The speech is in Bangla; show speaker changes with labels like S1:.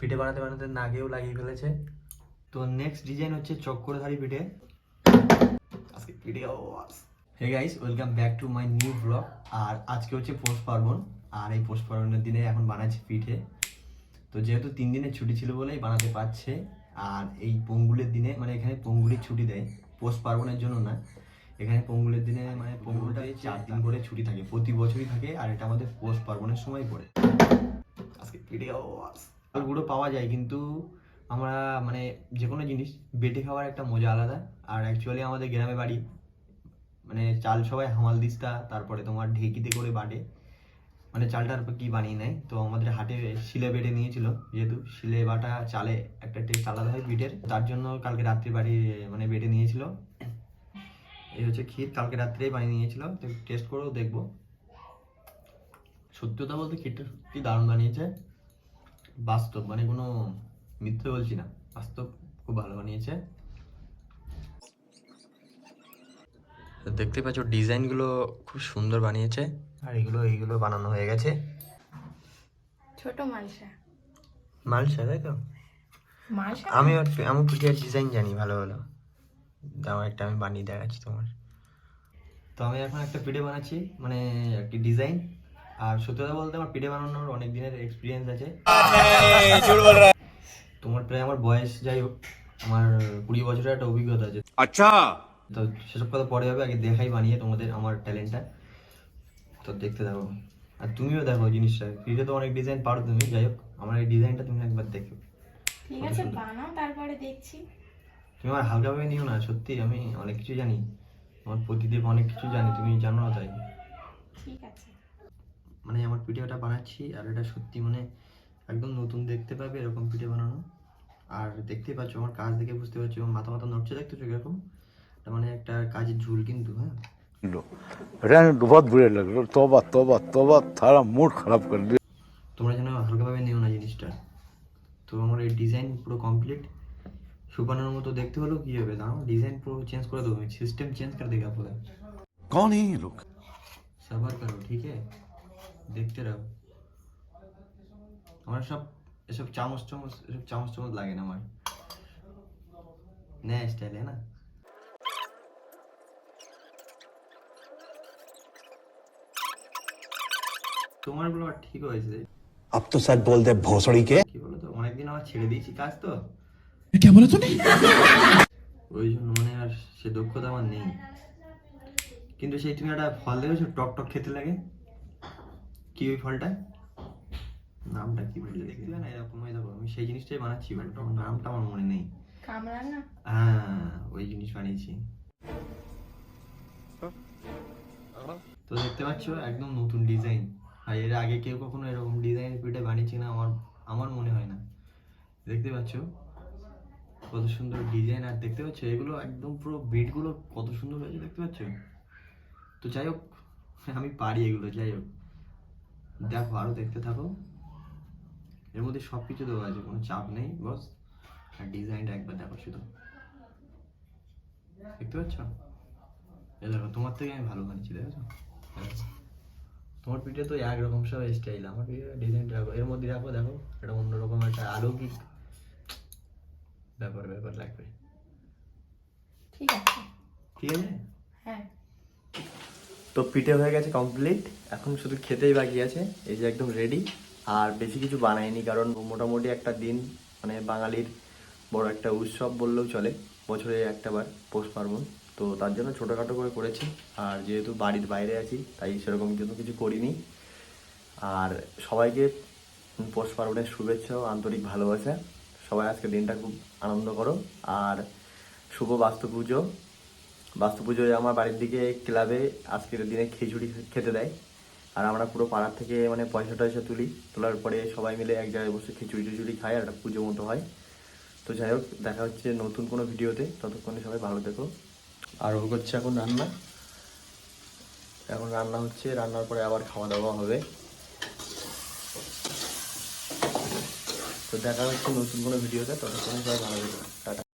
S1: পিঠে বানাতে বানাতে নাগেও লাগিয়ে ফেলেছে। তো নেক্সট ডিজাইন হচ্ছে চক্করধারী পিঠে। আজকে পিঠে hey guys welcome back to my new blog আর আজকে হচ্ছে পৌষ পার্বণ। আর এই পৌষ পার্বণের দিনে এখন বানাচ্ছি পিঠে। তো যেহেতু তিন দিনের ছুটি ছিল বলেই বানাতে পারছে আর এই পঙ্গুলের দিনে মানে এখানে পঙ্গুলির ছুটি দেয়। পৌষ পার্বণের জন্য না। এখানে পঙ্গুলের দিনে মানে পঙ্গুলটা চার দিন করে ছুটি থাকে। প্রতি বছরই থাকে আর এটা আমাদের পৌষ পার্বণের সময় পড়ে। আজকে পিঠে চাল গুঁড়ো পাওয়া যায়, কিন্তু আমরা মানে যে কোনো জিনিস, বেটে খাওয়ার একটা মজা আলাদা। আর অ্যাকচুয়ালি আমাদের গ্রামে বাড়ি মানে চাল সবাই হামাল দিস্তা, তারপরে তোমার ঢেকিতে করে বাটে। মানে চালটার কি বানিয়ে নেয়? তো আমাদের হাটে শিলে বেটে নিয়েছিল, যেহেতু শিলে বাটা চালে একটা টেস্ট আলাদা হয় পিঠের তার জন্য কালকে রাত্রি বাড়ি মানে বেটে নিয়েছিল। এই হচ্ছে ক্ষীর, কালকে রাত্রেই বানিয়ে নিয়েছিল। তো টেস্ট করেও দেখব। সত্যি কথা বলতে ক্ষীরটা সত্যি দারুণ বানিয়েছে। বাস্তব মানে কোনো মিথ্যে বলছি না। বাস্তব খুব ভালো বানিয়েছে। দেখতে পাচ্ছ ডিজাইনগুলো খুব সুন্দর বানিয়েছে। আর এগুলো এইগুলো বানানো হয়ে গেছে।
S2: ছোট মালসা।
S1: মালসা তাই তো?
S2: মালসা?
S1: আমি আর- আমি পিঠের ডিজাইন জানি ভালো ভালো দাও একটা আমি বানিয়ে দেখাচ্ছি তোমার। তো আমি এখন একটা পিঠে বানাচ্ছি মানে একটি ডিজাইন। আর সত্যি কথা বলতে আমার পিঠে বানানোর অনেক দিনের এক্সপিরিয়েন্স আছে তোমার প্রায় আমার বয়স যাই হোক আমার কুড়ি বছরের একটা অভিজ্ঞতা আছে।
S3: আচ্ছা।
S1: তো সেসব কথা পরে হবে আগে দেখাই বানিয়ে তোমাদের আমার ট্যালেন্টটা তো দেখতে দেখো আর তুমিও দেখো জিনিসটা। ফ্রিজে তো অনেক ডিজাইন পারো তুমি যাই হোক আমার এই ডিজাইনটা তুমি একবার দেখো।
S2: ঠিক আছে বানাও তারপরে দেখছি।
S1: তুমি আমার হালকাভাবে নিও না সত্যি আমি অনেক কিছু জানি। আমার প্রতিদেব অনেক কিছু জানি তুমি জানো না তাই।
S2: ঠিক আছে।
S1: মানে আমার ভিডিওটা বানাচ্ছি আর এটা সত্যি মানে একদম নতুন দেখতে পাবে এরকম ভিডিও বানানো। আর দেখতেই পাচ্ছ আমার কাজ দেখে বুঝতে পারছ মাথা মাথা নড়ছে দেখতে এরকম মানে একটা কাজের ঝুল কিন্তু হ্যাঁ?
S3: তবা তবা খারাপ করে
S1: তোমরা যেন হালকাভাবে নিও না জিনিসটা। তো আমার এই ডিজাইন পুরো কমপ্লিট সুপানোর মতো দেখতে হলো কি হবে দাও ডিজাইন পুরো চেঞ্জ করে দেবো সিস্টেম চেঞ্জ করে দেবো আপনাদের
S3: कौन है লোক? সবার
S1: सबर ঠিক আছে? দেখতে রাখো আমার সব এসব চামচ চামচ এসব চামচ চামচ লাগে না আমার। নেয় স্টাইলে না? তোমার ঠিক হয়েছে।
S4: আপ তো স্যার বলতে দে
S1: কি বলো তো? অনেকদিন আমার ছেড়ে দিয়েছি কাজ তো।
S4: কে বলো তুমি?
S1: ওই জন্য মানে আর সে দক্ষতা আমার নেই। কিন্তু সেই তুমি একটা ফল দেখেছ? টক টক খেতে লাগে? কি ওই ফলটা? নামটা কি বলে দেখতে না এরকম হয়ে দেখো আমি সেই জিনিসটাই বানাচ্ছি বাট আমার নামটা আমার মনে নেই।
S2: কামড়া না?
S1: হ্যাঁ ওই জিনিস বানিয়েছি। তো দেখতে পাচ্ছ একদম নতুন ডিজাইন। আর এর আগে কেউ কখনো এরকম ডিজাইন পিঠে বানিয়েছে না আমার আমার মনে হয় না। দেখতে পাচ্ছ কত সুন্দর ডিজাইন। আর দেখতে পাচ্ছ এগুলো একদম পুরো বিটগুলো কত সুন্দর হয়েছে দেখতে পাচ্ছ? তো যাই হোক আমি পারি এগুলো যাই হোক। দেখো আরও দেখতে থাকো। এর মধ্যে সব কিছু দেওয়া আছে কোনো চাপ নেই বস। আর ডিজাইনটা একবার দেখো শুধু। দেখতে পাচ্ছ? এই দেখো তোমার থেকে আমি ভালো বানিয়েছি দেখেছ? তোমার পিঠে তো একরকম সব স্টাইল আমার পিঠে ডিজাইনটা রাখো এর মধ্যে রাখো দেখো এটা অন্যরকম একটা আলৌকিক ব্যাপার ব্যাপার লাগবে।
S2: ঠিক আছে।
S1: ঠিক আছে?
S2: হ্যাঁ।
S1: তো পিঠে হয়ে গেছে কমপ্লিট এখন শুধু খেতেই বাকি আছে। এই যে একদম রেডি আর বেশি কিছু বানাইনি, কারণ মোটামুটি একটা দিন মানে বাঙালির বড় একটা উৎসব বললেও চলে, বছরে একটা বার পৌষ পার্বণ। তো তার জন্য ছোটোখাটো করে করেছি। আর যেহেতু বাড়ির বাইরে আছি, তাই সেরকম কিন্তু কিছু করিনি। আর সবাইকে পৌষ পার্বণের শুভেচ্ছা ও আন্তরিক ভালোবাসা। সবাই আজকে দিনটা খুব আনন্দ করো। আর শুভ বাস্তু পুজো। বাস্তু পুজোয় আমার বাড়ির দিকে ক্লাবে আজকের দিনে খিচুড়ি খেতে দেয়। আর আমরা পুরো পাড়ার থেকে মানে পয়সা টয়সা তুলি, তোলার পরে সবাই মিলে এক জায়গায় বসে খিচুড়ি টিচুড়ি খাই আর একটা পুজো মতো হয়। তো যাই হোক, দেখা হচ্ছে নতুন কোনো ভিডিওতে। ততক্ষণে সবাই ভালো থেকো। আর ও করছে এখন রান্না। এখন রান্না হচ্ছে, রান্নার পরে আবার খাওয়া দাওয়া হবে। তো দেখা হচ্ছে নতুন কোনো ভিডিওতে। ততক্ষণে সবাই ভালো থেকো। টাটা।